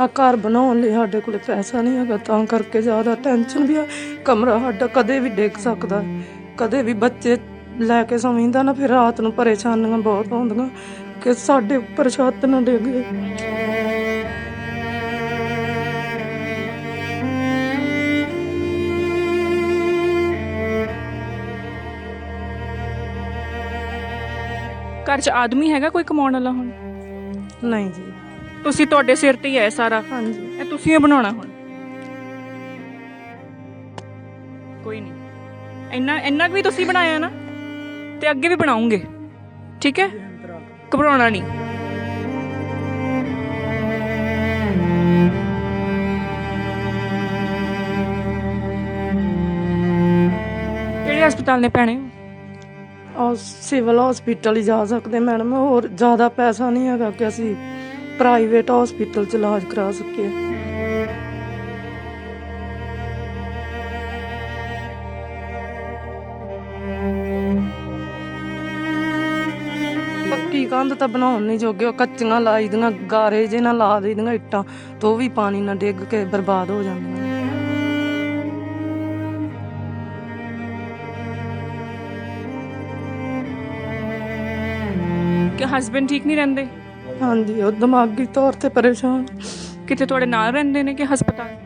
ਆ ਘਰ ਬਣਾਉਣ ਲਈ ਸਾਡੇ ਕੋਲ ਪੈਸਾ ਨਹੀਂ ਹੈਗਾ ਤਾਂ ਕਰਕੇ ਜ਼ਿਆਦਾ ਟੈਨਸ਼ਨ ਵੀ ਆ। ਕਮਰਾ ਸਾਡਾ ਕਦੇ ਵੀ ਡਿੱਗ ਸਕਦਾ। ਕਦੇ ਵੀ ਬੱਚੇ ਲੈ ਕੇ ਸੌਂਦਾ ਨਾ ਫਿਰ ਰਾਤ ਨੂੰ ਪਰੇਸ਼ਾਨੀਆਂ ਬਹੁਤ ਹੁੰਦੀਆਂ ਕਿ ਸਾਡੇ ਉੱਪਰ ਛੱਤ ਨਾ ਡਿੱਗੇ ਘਰ 'ਚ ਆਦਮੀ ਹੈਗਾ ਕੋਈ ਕਮਾਉਣ ਵਾਲਾ ਹੁਣ? ਨਹੀਂ ਜੀ। ਤੁਸੀਂ ਤੁਹਾਡੇ ਸਿਰ ਤੇ ਹੀ ਹੈ ਸਾਰਾ। ਹਾਂਜੀ। ਇਹ ਤੁਸੀਂ ਹੀ ਬਣਾਉਣਾ ਹੁਣ। ਕੋਈ ਨਹੀਂ। ਇੰਨਾ ਇੰਨਾ ਕੁ ਵੀ ਤੁਸੀਂ ਬਣਾਇਆ ਨਾ ਤੇ ਅੱਗੇ ਵੀ ਬਣਾਉਂਗੇ। ਠੀਕ ਹੈ? ਘਬਰਾਉਣਾ ਨਹੀਂ। ਕਿਹੜੇ ਹਸਪਤਾਲ ਨੇ ਪੈਣੇ ਔਰ ਸਿਵਲ ਹਸਪੀਟਲ ਹੀ ਜਾ ਸਕਦੇ ਮੈਡਮ। ਹੋਰ ਜ਼ਿਆਦਾ ਪੈਸਾ ਨਹੀਂ ਹੈਗਾ ਕਿ ਅਸੀਂ ਪ੍ਰਾਈਵੇਟ ਹਸਪੀਟਲ ਚ ਇਲਾਜ ਕਰਾ ਸਕੀਏ। ਪੱਕੀ ਕੰਧ ਤਾਂ ਬਣਾਉਣ ਨਹੀਂ ਜੋਗੇ, ਉਹ ਕੱਚੀਆਂ ਲਾਈ ਦੀਆਂ, ਗਾਰੇ ਜੇ ਨਾਲ ਲਾ ਦੇ ਦੀਆਂ ਇੱਟਾਂ, ਤੋਂ ਵੀ ਪਾਣੀ ਨਾਲ ਡਿੱਗ ਕੇ ਬਰਬਾਦ ਹੋ ਜਾਂਦੀਆਂ। ਕਿ ਹਸਬੰਡ ਠੀਕ ਨਹੀਂ ਰਹਿੰਦੇ? ਹਾਂਜੀ ਉਹ ਦਿਮਾਗੀ ਤੌਰ ਤੇ ਪਰੇਸ਼ਾਨ। ਕਿਤੇ ਤੁਹਾਡੇ ਨਾਲ ਰਹਿੰਦੇ ਨੇ ਕਿ ਹਸਪਤਾਲ?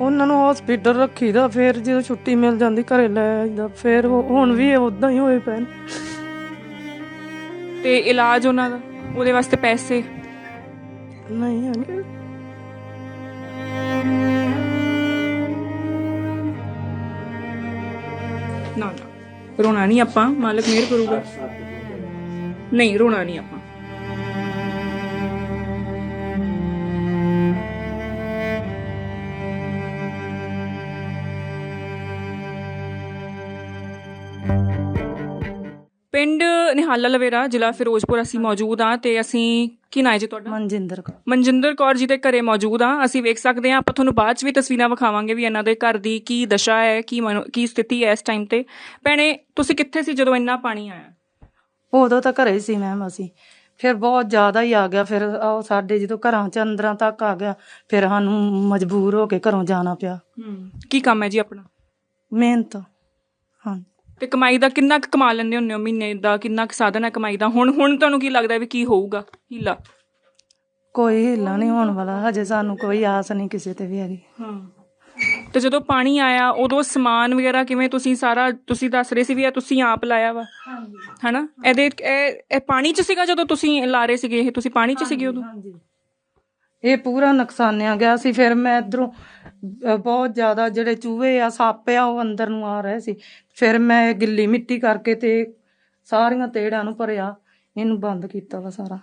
ਉਹਨਾਂ ਨੂੰ ਹਸਪੀਟਲ ਰੱਖੀਦਾ ਫਿਰ ਜਦੋਂ ਛੁੱਟੀ ਮਿਲ ਜਾਂਦੀ ਘਰੇ ਲੈ ਆਈਦਾ ਫਿਰ ਉਹ- ਹੁਣ ਵੀ ਉਦਾਂ ਹੀ ਹੋਏ ਨੇ। ਤੇ ਇਲਾਜ ਉਹਨਾਂ ਦਾ ਉਹਦੇ ਵਾਸਤੇ ਪੈਸੇ? ਨਹੀਂ ਹੈਗੇ। ਨਾ ਨਾ। ਰੋਣਾ ਨਹੀਂ ਆਪਾਂ ਮਾਲਕ ਮਿਹਰ ਕਰੂਗਾ। ਨਹੀਂ ਰੋਣਾ ਨਹੀਂ ਆਪਾਂ। ਪਿੰਡ ਨਿਹਾਲਾ ਲਵੇਰਾ ਜ਼ਿਲ੍ਹਾ ਫਿਰੋਜ਼ਪੁਰ ਅਸੀਂ ਮੌਜੂਦ ਹਾਂ ਤੇ ਅਸੀਂ ਕੀ ਨਾਂ ਹੈ ਜੀ ਤੁਹਾਡਾ? ਮਨਜਿੰਦਰ ਕੌਰ। ਮਨਜਿੰਦਰ ਕੌਰ ਜੀ ਦੇ ਘਰੇ ਮੌਜੂਦ ਆ ਅਸੀਂ ਵੇਖ ਸਕਦੇ ਹਾਂ ਆਪਾਂ ਤੁਹਾਨੂੰ ਬਾਅਦ ਚ ਵੀ ਤਸਵੀਰਾਂ ਵਿਖਾਵਾਂਗੇ ਵੀ ਇਹਨਾਂ ਦੇ ਘਰ ਦੀ ਕੀ ਦਸ਼ਾ ਹੈ ਕੀ ਕੀ ਸਥਿਤੀ ਹੈ ਇਸ ਟਾਈਮ ਤੇ। ਭੈਣੇ ਤੁਸੀਂ ਕਿੱਥੇ ਸੀ ਜਦੋਂ ਇੰਨਾ ਪਾਣੀ ਆਇਆ? ਉਦੋਂ ਤਾਂ ਘਰੇ ਸੀ ਮੈਮ ਅਸੀਂ। ਫਿਰ ਬਹੁਤ ਜ਼ਿਆਦਾ ਹੀ ਆ ਗਿਆ। ਫਿਰ ਉਹ ਸਾਡੇ ਜਦੋਂ ਘਰਾਂ ਚ ਅੰਦਰਾਂ ਤੱਕ ਆ ਗਿਆ ਫਿਰ ਸਾਨੂੰ ਮਜਬੂਰ ਹੋ ਕੇ ਘਰੋਂ ਜਾਣਾ ਪਿਆ। ਕੀ ਕੰਮ ਹੈ ਜੀ ਆਪਣਾ? ਮਿਹਨਤ। ਹਾਂ ਤੇ ਕਮਾਈ ਦਾ ਕਿੰਨਾ ਕੁ ਕਮਾ ਲੈਂਦੇ ਹੁੰਦੇ ਹੋ ਮਹੀਨੇ ਦਾ ਕਿੰਨਾ ਕੁ ਸਾਧਨ ਹੈ ਕਮਾਈ ਦਾ? ਹੁਣ ਹੁਣ ਤੁਹਾਨੂੰ ਕੀ ਲੱਗਦਾ ਵੀ ਕੀ ਹੋਊਗਾ? ਹੀਲਾ। ਕੋਈ ਹਿੱਲਾ ਨਹੀਂ ਹੋਣ ਵਾਲਾ ਹਜੇ ਸਾਨੂੰ ਕੋਈ ਆਸ ਨਹੀਂ ਕਿਸੇ ਤੇ ਵੀ ਹੈਗੀ। ਹਾਂ। ਤੇ ਜਦੋਂ ਪਾਣੀ ਆਇਆ ਉਦੋਂ ਸਮਾਨ ਵਗੈਰਾ ਕਿਵੇਂ ਤੁਸੀਂ ਸਾਰਾ ਤੁਸੀਂ ਦੱਸ ਰਹੇ ਸੀ ਵੀ ਇਹ ਤੁਸੀਂ ਆਪ ਲਾਇਆ ਵਾ? ਹਨਾ? ਇਹਦੇ ਇਹ ਇਹ ਪਾਣੀ ਚ ਸੀਗਾ ਜਦੋਂ ਤੁਸੀਂ ਲਾ ਰਹੇ ਸੀਗੇ ਇਹ? ਤੁਸੀਂ ਪਾਣੀ ਚ ਸੀਗੇ ਉਦੋਂ? ਹਾਂਜੀ। ਇਹ ਪੂਰਾ ਨੁਕਸਾਨਿਆ ਗਿਆ ਸੀ ਫਿਰ ਮੈਂ ਇਧਰੋਂ ਬਹੁਤ ਜ਼ਿਆਦਾ ਜਿਹੜੇ ਚੂਹੇ ਆ ਸੱਪ ਆ ਉਹ ਅੰਦਰ ਨੂੰ ਆ ਰਹੇ ਸੀ। ਫਿਰ ਮੈਂ ਗਿੱਲੀ ਮਿੱਟੀ ਕਰਕੇ ਤੇ ਸਾਰੀਆਂ ਤੇੜਾਂ ਨੂੰ ਭਰਿਆ ਇਹਨੂੰ ਬੰਦ ਕੀਤਾ ਵਾ ਸਾਰਾ।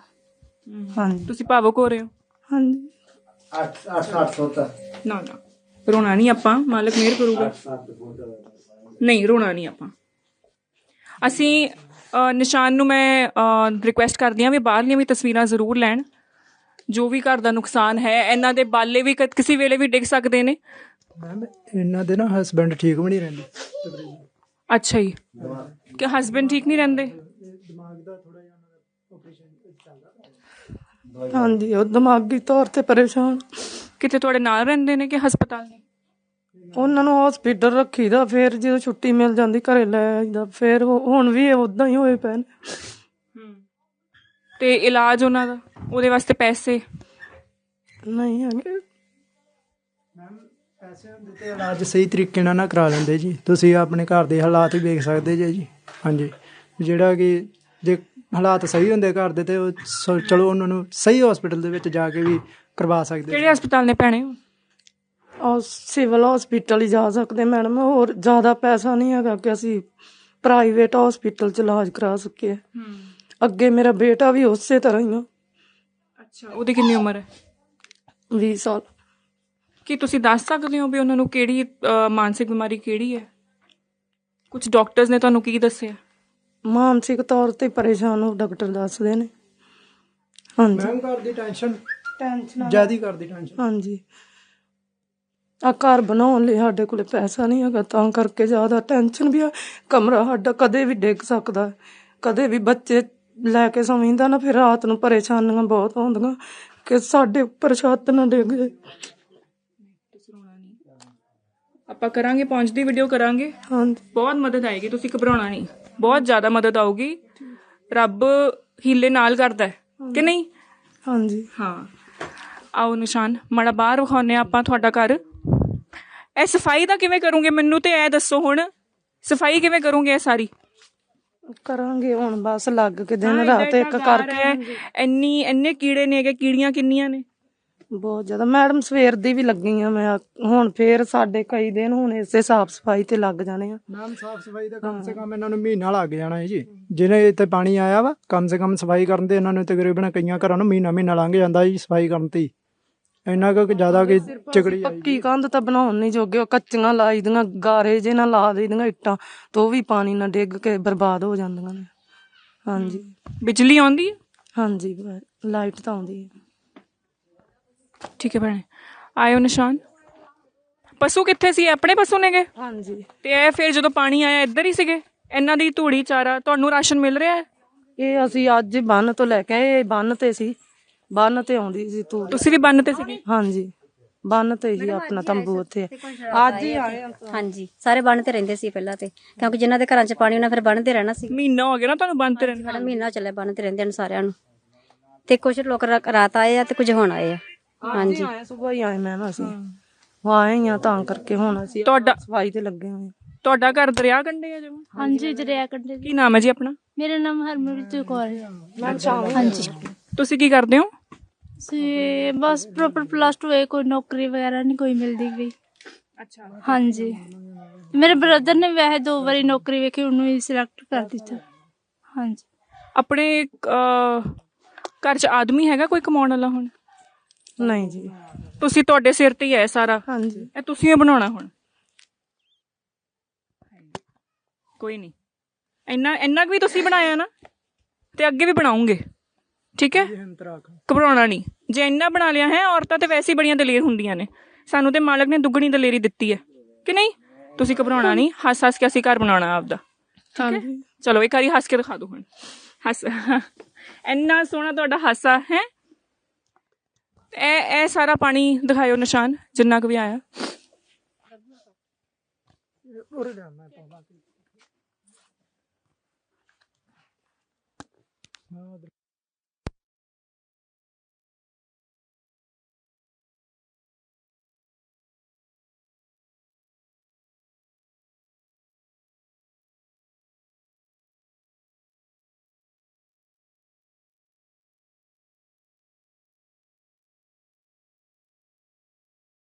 ਹਾਂਜੀ। ਤੁਸੀਂ ਭਾਵੁਕ ਹੋ ਰਹੇ ਹੋ? ਹਾਂਜੀ। 8 800 ਤਾਂ। ਨਾ ਨਾ। ਰੋਣਾ ਨਹੀਂ ਆਪਾਂ ਮਾਲਕ ਮਿਹਰ ਕਰੂਗਾ। ਨਹੀਂ ਰੋਣਾ ਨਹੀਂ ਆਪਾਂ। ਅਸੀਂ ਨਿਸ਼ਾਨ ਨੂੰ ਮੈਂ ਰਿਕੁਐਸਟ ਕਰਦੀ ਹਾਂ ਵੀ ਬਾਹਰਲੀਆਂ ਵੀ ਤਸਵੀਰਾਂ ਜ਼ਰੂਰ ਲੈਣ। ਜੋ ਵੀ ਘਰ ਦਾ ਨੁਕਸਾਨ ਹੈ ਇਹਨਾਂ ਦੇ ਬਾਲੇ ਵੀ ਕਿਸੇ ਵੇਲੇ ਵੀ ਡਿੱਗ ਸਕਦੇ ਨੇ। ਮੈਮ ਇਹਨਾਂ ਦੇ ਨਾ ਹਸਬੰਡ ਠੀਕ ਵੀ ਨਹੀਂ ਰਹਿੰਦੇ। ਤਕਰੀਬਨ ਅੱਛਾ ਜੀ। ਕਿ ਹਸਬੰਡ ਠੀਕ ਨਹੀਂ ਰਹਿੰਦੇ? ਦਿਮਾਗ ਦਾ ਥੋੜਾ ਜਿਹਾ ਉਹਨਾਂ ਦਾ ਆਪਰੇਸ਼ਨ ਚੱਲਦਾ ਹਾਂਜੀ ਉਹ ਦਿਮਾਗੀ ਤੌਰ ਤੇ ਪਰੇਸ਼ਾਨ। ਕਿਤੇ ਤੁਹਾਡੇ ਨਾਲ ਰਹਿੰਦੇ ਨੇ ਕਿ ਹਸਪਤਾਲ ਨੇ? ਉਹਨਾਂ ਨੂੰ ਹਸਪੀਟਲ ਰੱਖੀਦਾ ਫਿਰ ਜਦੋਂ ਛੁੱਟੀ ਮਿਲ ਜਾਂਦੀ ਘਰੇ ਲੈ ਆਈਦਾ ਫਿਰ ਹੁਣ ਵੀ ਉਦਾਂ ਹੀ ਹੋਏ ਪਏ ਨੇ। ਤੇ ਇਲਾਜ ਉਹਨਾਂ ਦਾ ਉਹਦੇ ਵਾਸਤੇ ਪੈਸੇ? ਨਹੀਂ ਹੈਗੇ। ਮੈਮ ਪੈਸੇ ਹੁੰਦੇ ਤੇ ਇਲਾਜ ਸਹੀ ਤਰੀਕੇ ਨਾਲ ਨਾ ਕਰਾ ਲੈਂਦੇ ਜੀ। ਤੁਸੀਂ ਆਪਣੇ ਘਰ ਦੇ ਹਾਲਾਤ ਵੀ ਵੇਖ ਸਕਦੇ ਜੇ ਜੀ। ਹਾਂਜੀ। ਜਿਹੜਾ ਕਿ ਜੇ ਹਾਲਾਤ ਸਹੀ ਹੁੰਦੇ ਘਰ ਦੇ ਤੇ ਉਹ ਸ- ਚਲੋ ਉਹਨਾਂ ਨੂੰ ਸਹੀ ਹਸਪੀਟਲ ਦੇ ਵਿੱਚ ਜਾ ਕੇ ਵੀ ਕਰਵਾ ਸਕਦੇ ਕਿਹੜੇ ਹਸਪਤਾਲ ਨੇ ਪੈਣੇ ਔਰ ਸਿਵਲ ਹਸਪੀਟਲ ਹੀ ਜਾ ਸਕਦੇ ਮੈਡਮ। ਹੋਰ ਜ਼ਿਆਦਾ ਪੈਸਾ ਨਹੀਂ ਹੈਗਾ ਕਿ ਅਸੀਂ ਪ੍ਰਾਈਵੇਟ ਹਸਪੀਟਲ ਚ ਇਲਾਜ ਕਰਾ ਸਕੀਏ। ਅੱਗੇ ਮੇਰਾ ਬੇਟਾ ਵੀ ਉਸੇ ਤਰ੍ਹਾਂ ਹੀ ਆ। ਅੱਛਾ ਉਹਦੀ ਕਿੰਨੀ ਉਮਰ ਹੈ? 20 ਸਾਲ। ਕੀ ਤੁਸੀਂ ਦੱਸ ਸਕਦੇ ਹੋ ਵੀ ਉਹਨਾਂ ਨੂੰ ਕਿਹੜੀ ਅ, ਮਾਨਸਿਕ ਬਿਮਾਰੀ ਕਿਹੜੀ ਹੈ? ਕੁਝ ਡਾਕਟਰਸ ਨੇ ਤੁਹਾਨੂੰ ਕੀ ਦੱਸਿਆ? ਮਾਨਸਿਕ ਤੌਰ ਤੇ ਪਰੇਸ਼ਾਨ ਉਹ ਡਾਕਟਰ ਦੱਸਦੇ ਨੇ। ਹਾਂਜੀ। ਮੈਮ ਘਰ ਦੀ ਟੈਨਸ਼ਨ ਟੈਨਸ਼ਨ ਜਿਆਦੀ ਘਰ ਦੀ ਟੈਨਸ਼ਨ ਹਾਂਜੀ। ਆ ਘਰ ਬਣਾਉਣ ਲਈ ਸਾਡੇ ਕੋਲ ਪੈਸਾ ਨਹੀਂ ਹੈਗਾ ਤਾਂ ਕਰਕੇ ਜ਼ਿਆਦਾ ਟੈਨਸ਼ਨ ਵੀ ਆ। ਕਮਰਾ ਸਾਡਾ ਕਦੇ ਵੀ ਡਿੱਗ ਸਕਦਾ ਹੈ। ਕਦੇ ਵੀ ਬੱਚੇ ਲੈ ਕੇ ਸੌਂਦਾ ਨਾ ਫਿਰ ਰਾਤ ਨੂੰ ਪਰੇਸ਼ਾਨੀਆਂ ਬਹੁਤ ਹੁੰਦੀਆਂ ਕਿ ਸਾਡੇ ਉੱਪਰ ਛੱਤ ਨਾ ਡਿੱਗੇ ਆਪਾਂ ਕਰਾਂਗੇ ਪਹੁੰਚਦੀ ਵੀਡੀਓ ਕਰਾਂਗੇ। ਹਾਂਜੀ। ਬਹੁਤ ਮਦਦ ਆਏਗੀ ਤੁਸੀਂ ਘਬਰਾਉਣਾ ਨਹੀਂ। ਬਹੁਤ ਜ਼ਿਆਦਾ ਮਦਦ ਆਊਗੀ। ਰੱਬ ਹੀਲੇ ਨਾਲ ਕਰਦਾ ਹੈ ਕਿ ਨਹੀਂ? ਹਾਂਜੀ। ਹਾਂ। ਆਓ ਨਿਸ਼ਾਨ ਮਾੜਾ ਬਾਹਰ ਵਿਖਾਉਨੇ ਆਪਾਂ ਤੁਹਾਡਾ ਘਰ। ਇਹ ਸਫ਼ਾਈ ਦਾ ਕਿਵੇਂ ਕਰੋਗੇ? ਮੈਨੂੰ ਤੇ ਇਹ ਦੱਸੋ ਹੁਣ। ਸਫ਼ਾਈ ਕਿਵੇਂ ਕਰੋਗੇ ਇਹ ਸਾਰੀ? ਕਰਾਂਗੇ ਹੁਣ ਬਸ ਲੱਗ ਕੇ ਦਿਨ ਰਾਤ ਇੱਕ ਕਰਕੇ ਇੰਨੀ ਇੰਨੇ ਕੀੜੇ ਨੇਗੇ ਕੀੜੀਆਂ ਕਿੰਨੀਆਂ ਨੇ? ਬਹੁਤ ਜ਼ਿਆਦਾ। ਮੈਡਮ ਸਵੇਰ ਦੀ ਵੀ ਲੱਗੀ ਆ ਮੈਂ। ਹੁਣ ਫੇਰ ਸਾਡੇ ਕਈ ਦਿਨ ਹੁਣ ਇਸੇ ਸਾਫ਼ ਸਫ਼ਾਈ ਤੇ ਲੱਗ ਜਾਣੇ ਆ। ਮੈਮ ਸਾਫ਼ ਸਫ਼ਾਈ ਦਾ ਕਮ ਸੇ ਕਮ ਇਹਨਾਂ ਨੂੰ ਮਹੀਨਾ ਲੱਗ ਜਾਣਾ ਹੈ ਜੀ। ਜਿਹਨੇ ਇੱਥੇ ਪਾਣੀ ਆਇਆ ਵਾ ਕਮ ਸੇ ਕਮ ਸਫ਼ਾਈ ਕਰਨ ਤੇ ਇਹਨਾਂ ਨੂੰ ਤਕਰੀਬਨ ਕਈਆਂ ਘਰਾਂ ਨੂੰ ਮਹੀਨਾ ਮਹੀਨਾ ਲੰਘ ਜਾਂਦਾ ਜੀ ਸਫ਼ਾਈ ਕਰਨ ਤੇ। ਹੀ। ਇੰਨਾ ਕੁ ਜ਼ਿਆਦਾ ਕਿ ਚਿਕੜੀ ਆਈ ਪੱਕੀ ਕੰਧ ਤਾਂ ਬਣਾਉਣ ਨਹੀਂ ਜੋਗੇ ਉਹ ਕੱਚੀਆਂ ਲਾਈ ਦੀਆਂ ਗਾਰੇ ਜੇ ਨਾਲ ਲਾ ਦੇਈਆਂ ਇੱਟਾਂ ਤੋਂ ਵੀ ਪਾਣੀ ਨਾਲ ਡਿੱਗ ਕੇ ਬਰਬਾਦ ਹੋ ਜਾਂਦੀਆਂ ਨੇ। ਹਾਂਜੀ। ਬਿਜਲੀ ਆਉਂਦੀ ਹੈ? ਹਾਂਜੀ ਲਾਈਟ ਤਾਂ ਆਉਂਦੀ ਹੈ। ਠੀਕ ਹੈ ਭੈਣੇ। ਆਇਓ ਨਿਸ਼ਾਨ। ਪਸ਼ੂ ਕਿੱਥੇ ਸੀ? ਆਪਣੇ ਪਸ਼ੂ ਨੇਗੇ? ਹਾਂਜੀ। ਤੇ ਇਹ ਫਿਰ ਜਦੋਂ ਪਾਣੀ ਆਇਆ ਇੱਧਰ ਹੀ ਸੀਗੇ? ਇਹਨਾਂ ਦੀ ਧੂੜੀ ਚਾਰਾ ਤੁਹਾਨੂੰ ਰਾਸ਼ਨ ਮਿਲ ਰਿਹਾ ਹੈ? ਇਹ ਅਸੀਂ ਅੱਜ ਬੰਨ ਤੋਂ ਲੈ ਕੇ ਆਏ ਇਹ ਬੰਨ ਤੇ ਸੀ। ਬੰਨ ਤੇ ਆਉਂਦੀ ਸੀ ਤੂੰ ਤੁਸੀਂ ਵੀ ਬੰਨ ਤੇ ਸੀਗੇ? ਹਾਂਜੀ। ਬੰਨ ਤੇ ਹੀ ਆਪਣਾ ਤੰਬੂ ਉੱਥੇ ਅੱਜ ਹੀ ਆਏ ਹਾਂਜੀ। ਸਾਰੇ ਬੰਨ ਤੇ ਰਹਿੰਦੇ ਸੀ ਪਹਿਲਾਂ ਤੇ। ਕਿਉਂਕਿ ਜਿਨ੍ਹਾਂ ਦੇ ਘਰਾਂ 'ਚ ਪਾਣੀ ਉਹਨਾਂ ਫਿਰ ਬੰਨ ਤੇ ਰਹਿਣਾ ਸੀ। ਮਹੀਨਾ ਹੋ ਗਿਆ ਨਾ ਤੁਹਾਨੂੰ ਬੰਨ ਤੇ ਰਹਿੰਦੇ ਸਾਡਾ ਮਹੀਨਾ ਚੱਲਿਆ ਬੰਨ ਤੇ ਰਹਿੰਦੇ ਹਨ ਸਾਰਿਆਂ ਨੂੰ। ਤੇ ਕੁਝ ਲੋਕ ਰਾ- ਰਾਤ ਆਏ ਆ ਤੇ ਕੁਝ ਹੁਣ ਆਏ ਆ। ਹਾਂਜੀ। ਆਏ ਸਵੇਰ ਹੀ ਆਏ ਮੈਮ ਅਸੀਂ। ਆਏ ਆ ਤਾਂ ਕਰਕੇ ਹੁਣ ਅਸੀਂ ਤੁਹਾਡਾ ਸਫ਼ਾਈ ਤੇ ਲੱਗੇ ਹੋਏ। ਹਾਂ। ਤੁਹਾਡਾ ਘਰ ਦਰਿਆ ਕੰਢੇ ਆ ਜਿਵੇਂ ਹਾਂਜੀ ਦਰਿਆ ਕੰਢੇ ਕੀ ਨਾਮ ਹੈ ਜੀ ਆਪਣਾ? ਮੇਰਾ ਨਾਮ ਹਰਮਨਪ੍ਰੀਤ ਕੌਰ ਹੈ। ਹਾਂਜੀ। ਤੁਸੀਂ ਕੀ ਕਰਦੇ ਹੋ? ਸੇ ਬਸ ਪ੍ਰੋਪਰ ਪਲੱਸ 2 ਹੈ ਕੋਈ ਨੌਕਰੀ ਵਗੈਰਾ ਨਹੀਂ ਕੋਈ ਮਿਲਦੀ ਵੀ। ਅੱਛਾ। ਹਾਂਜੀ। ਮੇਰੇ ਬ੍ਰਦਰ ਨੇ ਵੈਸੇ ਦੋ ਵਾਰੀ ਨੌਕਰੀ ਵੇਖੀ ਉਹਨੂੰ ਹੀ ਸਿਲੈਕਟ ਕਰ ਦਿੱਤਾ। ਹਾਂਜੀ। ਆਪਣੇ ਘਰ 'ਚ ਆਦਮੀ ਹੈਗਾ ਕੋਈ ਕਮਾਉਣ ਵਾਲਾ ਹੁਣ? ਨਹੀਂ ਜੀ। ਤੁਸੀਂ ਤੁਹਾਡੇ ਸਿਰ ਤੇ ਹੀ ਹੈ ਸਾਰਾ। ਹਾਂਜੀ। ਇਹ ਤੁਸੀਂ ਹੀ ਬਣਾਉਣਾ ਹੁਣ। ਕੋਈ ਨਹੀਂ। ਇੰਨਾ ਇੰਨਾ ਕੁ ਵੀ ਤੁਸੀਂ ਬਣਾਇਆ ਨਾ ਤੇ ਅੱਗੇ ਵੀ ਬਣਾਉਂਗੇ। ਠੀਕ ਹੈ? ਘਬਰਾਉਣਾ ਨਹੀਂ। ਜੇ ਇੰਨਾ ਬਣਾ ਲਿਆ ਹੈ ਔਰਤਾਂ ਤੇ ਵੈਸੇ ਹੀ ਬੜੀਆਂ ਦਲੇਰ ਹੁੰਦੀਆਂ ਨੇ। ਸਾਨੂੰ ਤੇ ਮਾਲਕ ਨੇ ਦੁੱਗਣੀ ਦਲੇਰੀ ਦਿੱਤੀ ਹੈ। ਕਿ ਨਹੀਂ? ਤੁਸੀਂ ਘਬਰਾਉਣਾ ਨਹੀਂ। ਹੱਸ ਹੱਸ ਕੇ ਅਸੀਂ ਘਰ ਬਣਾਉਣਾ ਆਪਦਾ। ਹਾਂਜੀ। ਚਲੋ ਇੱਕ ਵਾਰੀ ਹੱਸ ਕੇ ਦਿਖਾ ਦਿਓ ਹੁਣ। ਹੱਸ ਇੰਨਾ ਸੋਹਣਾ ਤੁਹਾਡਾ ਹਾਸਾ ਹੈ। ਇਹ ਇਹ ਸਾਰਾ ਪਾਣੀ ਦਿਖਾਇਓ ਨਿਸ਼ਾਨ ਜਿੰਨਾ ਕੁ ਵੀ ਆਇਆ।